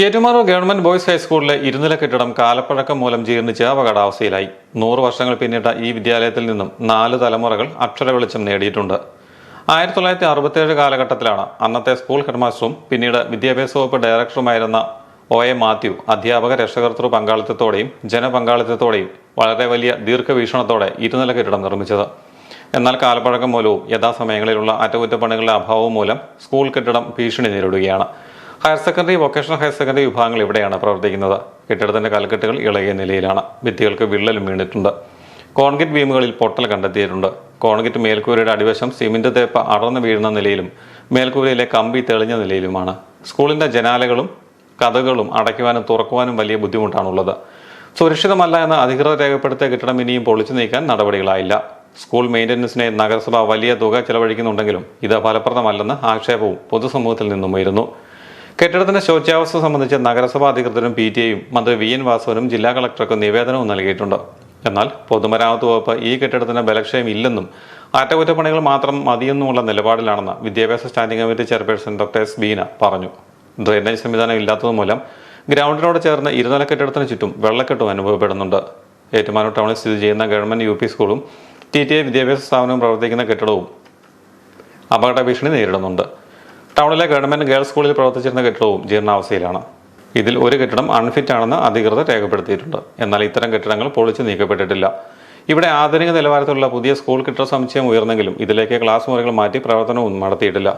Ettumanoor government boys ഹൈസ്കൂളിലെ ഇരുനില കെട്ടിടം കാലപ്പഴക്കം മൂലം ജീർണിച്ച് അപകടാവസ്ഥയിലായി. നൂറ് വർഷങ്ങൾ പിന്നിട്ട ഈ വിദ്യാലയത്തിൽ നിന്നും നാല് തലമുറകൾ അക്ഷര വെളിച്ചം നേടിയിട്ടുണ്ട്. ആയിരത്തി തൊള്ളായിരത്തി അറുപത്തിയേഴ് കാലഘട്ടത്തിലാണ് അന്നത്തെ സ്കൂൾ ഹെഡ്മാസ്റ്ററും പിന്നീട് വിദ്യാഭ്യാസ വകുപ്പ് ഡയറക്ടറുമായിരുന്ന ഒ എ മാത്യു അധ്യാപക രക്ഷകർത്തൃ പങ്കാളിത്തത്തോടെയും ജനപങ്കാളിത്തത്തോടെയും വളരെ വലിയ ദീർഘവീക്ഷണത്തോടെ ഇരുനില കെട്ടിടം നിർമ്മിച്ചത്. എന്നാൽ കാലപ്പഴക്കം മൂലവും യഥാസമയങ്ങളിലുള്ള അറ്റകുറ്റപ്പണികളുടെ അഭാവം മൂലം സ്കൂൾ കെട്ടിടം ഭീഷണി നേരിടുകയാണ്. Higher secondary vocational higher secondary വിഭാഗങ്ങൾ ഇവിടെയാണ് പ്രവർത്തിക്കുന്നത്. കെട്ടിടത്തിന്റെ കൽക്കെട്ടുകൾ ഇളകിയ നിലയിലാണ്. ഭിത്തികൾക്ക് വിള്ളലും വീണിട്ടുണ്ട്. കോൺക്രീറ്റ് ബീമുകളിൽ പൊട്ടൽ കണ്ടെത്തിയിട്ടുണ്ട്. കോൺക്രീറ്റ് മേൽക്കൂരയുടെ അടിവശം സിമന്റ് തേപ്പ് അടർന്നു വീഴുന്ന നിലയിലും മേൽക്കൂരയിലെ കമ്പി തെളിഞ്ഞ നിലയിലുമാണ്. സ്കൂളിന്റെ ജനാലകളും കഥകളും അടയ്ക്കുവാനും തുറക്കുവാനും വലിയ ബുദ്ധിമുട്ടാണുള്ളത്. സുരക്ഷിതമല്ല എന്ന് അധികൃതർ രേഖപ്പെടുത്തിയ കെട്ടിടം ഇനിയും പൊളിച്ചു നീക്കാൻ നടപടികളായില്ല. സ്കൂൾ മെയിന്റനൻസിനെ നഗരസഭ വലിയ തുക ചെലവഴിക്കുന്നുണ്ടെങ്കിലും ഇത് ഫലപ്രദമല്ലെന്ന് ആക്ഷേപവും പൊതുസമൂഹത്തിൽ നിന്നും ഉയരുന്നു കെട്ടിടത്തിന്റെ ശോച്യാവസ്ഥ സംബന്ധിച്ച് നഗരസഭാ അധികൃതരും പി ടി എയും മന്ത്രി വി എൻ വാസവനും ജില്ലാ കളക്ടർക്കും നിവേദനവും നൽകിയിട്ടുണ്ട്. എന്നാൽ പൊതുമരാമത്ത് വകുപ്പ് ഈ കെട്ടിടത്തിന് ബലക്ഷയം ഇല്ലെന്നും അറ്റകുറ്റപ്പണികൾ മാത്രം മതിയെന്നുമുള്ള നിലപാടിലാണെന്ന് വിദ്യാഭ്യാസ standing committee chairperson doctor S Beena പറഞ്ഞു. ഡ്രെയിനേജ് സംവിധാനം ഇല്ലാത്തതുമൂലം ഗ്രൗണ്ടിനോട് ചേർന്ന് ഇരുനില കെട്ടിടത്തിന് ചുറ്റും വെള്ളക്കെട്ടും അനുഭവപ്പെടുന്നുണ്ട്. ഏറ്റുമാനൂർ ടൗണിൽ സ്ഥിതി ചെയ്യുന്ന ഗവൺമെന്റ് യു പി സ്കൂളും ടി ടി ഐ വിദ്യാഭ്യാസ സ്ഥാപനവും പ്രവർത്തിക്കുന്ന കെട്ടിടവും അപകട ഭീഷണി നേരിടുന്നുണ്ട്. ടൗണിലെ ഗവൺമെന്റ് ഗേൾസ് സ്കൂളിൽ പ്രവർത്തിച്ചിരുന്ന കെട്ടിടവും ജീർണാവസ്ഥയിലാണ്. ഇതിൽ ഒരു കെട്ടിടം അൺഫിറ്റ് ആണെന്ന് അധികൃതർ രേഖപ്പെടുത്തിയിട്ടുണ്ട്. എന്നാൽ ഇത്തരം കെട്ടിടങ്ങൾ പൊളിച്ചു നീക്കപ്പെട്ടിട്ടില്ല. ഇവിടെ ആധുനിക നിലവാരത്തിലുള്ള പുതിയ സ്കൂൾ കെട്ടിട സമുച്ചയം ഉയർന്നെങ്കിലും ഇതിലേക്ക് ക്ലാസ് മുറികൾ മാറ്റി പ്രവർത്തനവും നടത്തിയിട്ടില്ല.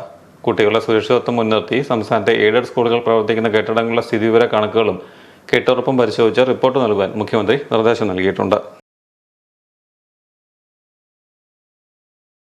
കുട്ടികളുടെ സുരക്ഷിതത്വം മുൻനിർത്തി സംസ്ഥാനത്തെ എയ്ഡഡ് സ്കൂളുകൾ പ്രവർത്തിക്കുന്ന കെട്ടിടങ്ങളുടെ സ്ഥിതിവിവര കണക്കുകളും കെട്ടുറപ്പും പരിശോധിച്ച് റിപ്പോർട്ട് നൽകാൻ മുഖ്യമന്ത്രി നിർദ്ദേശം നൽകിയിട്ടുണ്ട്.